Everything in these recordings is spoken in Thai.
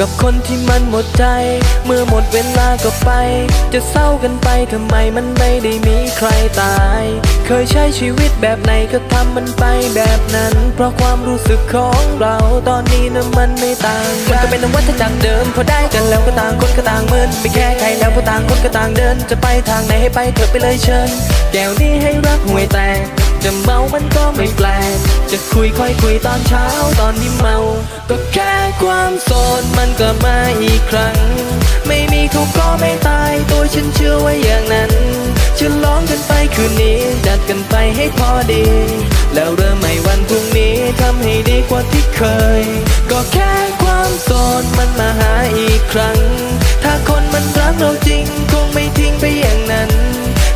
กับคนที่มันหมดใจ เมื่อหมดเวลาก็ไป จะเศร้ากันไปทำไมมันไม่ได้มีใครตาย เคยใช้ชีวิตแบบไหนก็ทำมันไปแบบนั้น เพราะความรู้สึกของเราตอนนี้นะมันไม่ต่างกันมันก็เป็นวัฏจักรเดิมพอได้กันแล้วก็ต่างคนก็ต่างเมินไม่แค่ใครแล้วพราะต่างคนก็ต่างเดิน จะไปทางไหนให้ไปเถอะไปเลยเชิญ แก้วนี้ให้รักห่วยแตกจะเมามันก็ไม่แปลกจะคุยค่อยคุยตอนเช้าตอนนี้เมา ก็แค่ ความโสดมันก็มาอีกครั้ง ไม่มีเขาก็ไม่ตายตัวฉันเชื่อไว่าอย่างนั้นฉลองกันไปคืนนี้จัดกันไปให้พอดี แล้วเริ่มใหม่วันพรุ่งนี้ทำให้ดีกว่าที่เคย ก็แค่ความโสดมันมาหาอีกครั้ง ถ้าคนมันรักเราจริงคงไม่ทิ้งไปอย่างนั้น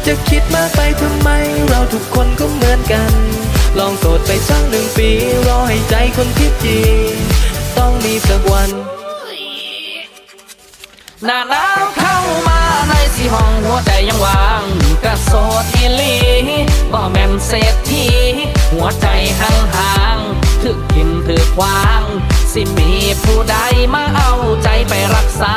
จะคิดมากไปทำไมเราทุกคนก็เหมือนกัน ลองโสดไปสักหนึ่งปีรอให้ใจคนที่จริง มีสักวันหน้าหนาวเข้ามาในสี่ห้องหัวใจยังว่างกระโสดอีลีบ่แม่นเศรษฐีหัวใจห่างห่างๆถึกกินถึกวาง สิมีผู้ใดมาเอาใจไปรักษา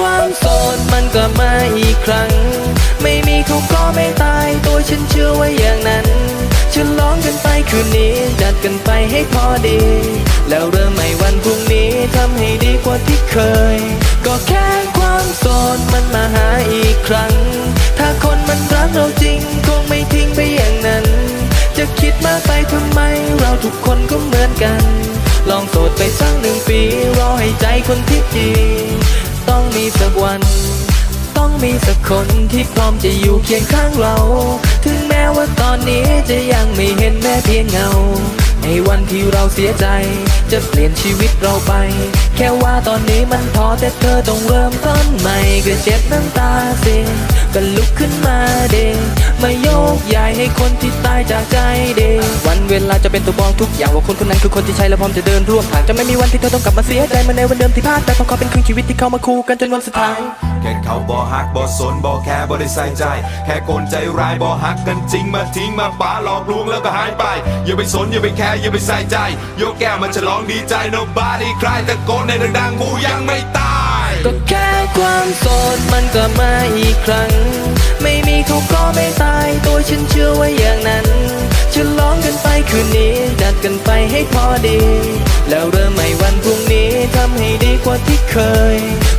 ความโสดมันก็มาอีกครั้ง ไม่มีเขาก็ไม่ตายตัวฉันเชื่อว่าอย่างนั้นฉลองกันไปคืนนี้จัดกันไปให้พอดี แล้วเริ่มใหม่วันพรุ่งนี้ทำให้ดีกว่าที่เคย ก็แค่ความโสดมันมาหาอีกครั้ง ถ้าคนมันรักเราจริงคงไม่ทิ้งไปอย่างนั้น จะคิดมากไปทำไมเราทุกคนก็เหมือนกัน ลองโสดไปสักหนึ่งปีรอให้ใจคนที่จริง ต้องมีสักวัน ต้องมีสักคนที่พร้อมจะอยู่เคียงข้างเรา ถึงแม้ว่าตอนนี้จะยังไม่เห็นแม้เพียงเงา ในวันที่เราเสียใจ จะเปลี่ยนชีวิตเราไป แค่ว่าตอนนี้มันพอแต่เธอต้องเริ่มต้นใหม่ก็เจ็บน้ำตาเสียก็ลุกขึ้นมาเด มาโยกย้ายให้คนที่ตายจากใจเด็กวันเวลาจะเป็นตัวบอกทุกอย่างว่าคนคนนั้นคือคนที่ใช่และพร้อมจะเดินร่วมทางจะไม่มีวันที่เธอต้องกลับมาเสียใจเหมือนในวันเดิมที่พลาดไปเพราะเขาเป็นครึ่งชีวิตที่เข้ามาคู่กันจนวันสุดท้ายแค่เขาบ่ฮักบ่สนบ่แค่บ่ได้ใส่ใจ แค่คนใจร้ายบ่ฮักกันจริงมาทิ้งมาป้าหลอกลวงแล้วก็หายไป อย่าไปสนอย่าไปแคร์อย่าไปใส่ใจ ยกแก้วมาฉลองดีใจ nobody ใครตะโกนในดังๆกูยังไม่ตาย ก็แค่ความโสดมันก็มาอีกครั้ง ไม่มีเขาก็ไม่ตายตัวฉันเชื่อว่าอย่างนั้นฉลองกันไปคืนนี้จัดกันไปให้พอดี แล้วเริ่มใหม่วันพรุ่งนี้ทำให้ดีกว่าที่เคย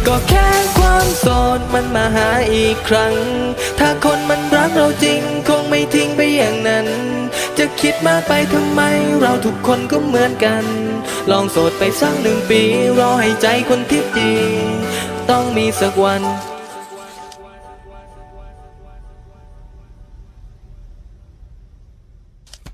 ก็แค่ความโสดมันมาหาอีกครั้ง ถ้าคนมันรักเราจริงคงไม่ทิ้งไปอย่างนั้น จะคิดมากไปทำไมเราทุกคนก็เหมือนกัน ลองโสดไปสักหนึ่งปีรอให้ใจคนที่ดี ต้องมีสักวัน